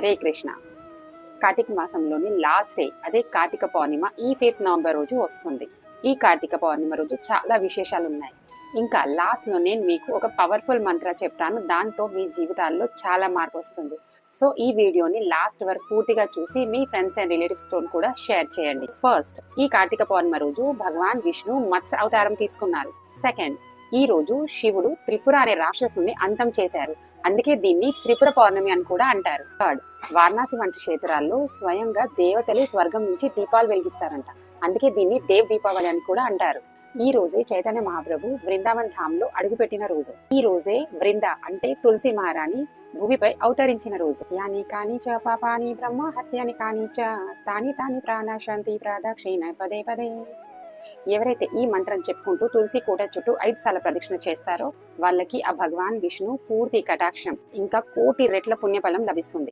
హరే కృష్ణ. కార్తీక మాసంలోని last day అదే కార్తీక పౌర్ణిమ ఈ ఫిఫ్త్ నవంబర్ రోజు వస్తుంది. ఈ కార్తీక పౌర్ణిమ రోజు చాలా విశేషాలు ఉన్నాయి ఇంకా లాస్ట్లో నేను మీకు ఒక పవర్ఫుల్ మంత్ర చెప్తాను. దాంతో మీ జీవితాల్లో చాలా మార్పు వస్తుంది. సో ఈ వీడియోని లాస్ట్ వరకు పూర్తిగా చూసి మీ ఫ్రెండ్స్ అండ్ రిలేటివ్స్తో కూడా షేర్ చేయండి. ఫస్ట్ ఈ కార్తీక పౌర్ణిమ రోజు భగవాన్ విష్ణు మత్స్య అవతారం తీసుకున్నారు. సెకండ్ ఈ రోజు శివుడు త్రిపుర అనే రాక్షసుని అంతం చేశారు. అందుకే దీన్ని త్రిపుర పౌర్ణమి అని కూడా అంటారు. థర్డ్ వారణాసి వంటి క్షేత్రాల్లో స్వయంగా దేవతలే స్వర్గం నుంచి దీపాలు వెలిగిస్తారంట. అందుకే దీన్ని దేవ్ దీపావళి అని కూడా అంటారు. ఈ రోజే చైతన్య మహాప్రభు బృందావన్ ధామ్లో అడుగుపెట్టిన రోజు. ఈ రోజే బృంద అంటే తులసి మహారాణి భూమిపై అవతరించిన రోజు. యాని కాని చ పాపాని బ్రహ్మ హత్యాని కాని చ తాని తాని ప్రాణశాంతి ప్రాదక్షిణ పదే పదే. ఎవరైతే ఈ మంత్రం చెప్పుకుంటూ తులసి కోట చుట్టూ ఐదు సార్లు ప్రదక్షిణ చేస్తారో వాళ్ళకి ఆ భగవాన్ విష్ణు పూర్తి కటాక్షం ఇంకా కోటి రెట్ల పుణ్యఫలం లభిస్తుంది.